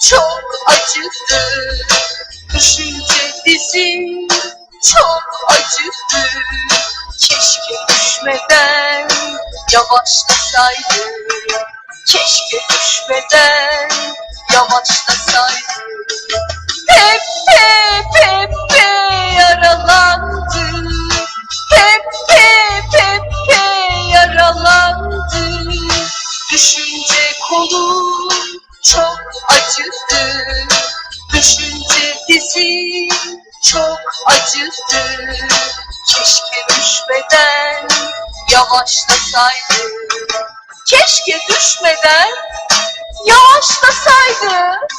çok acıdı Düşünce dizim çok acıdı Keşke düşmeden yavaşlasaydı. Keşke düşmeden yavaşlasaydı. Hep hep hep yaralandı. Hep hep hep yaralandı. Düşünce kolum çok acıdı. Düşünce dizim çok acıdı. Keşke düşmeden yavaşlasaydı. Keşke düşmeden yavaşlasaydı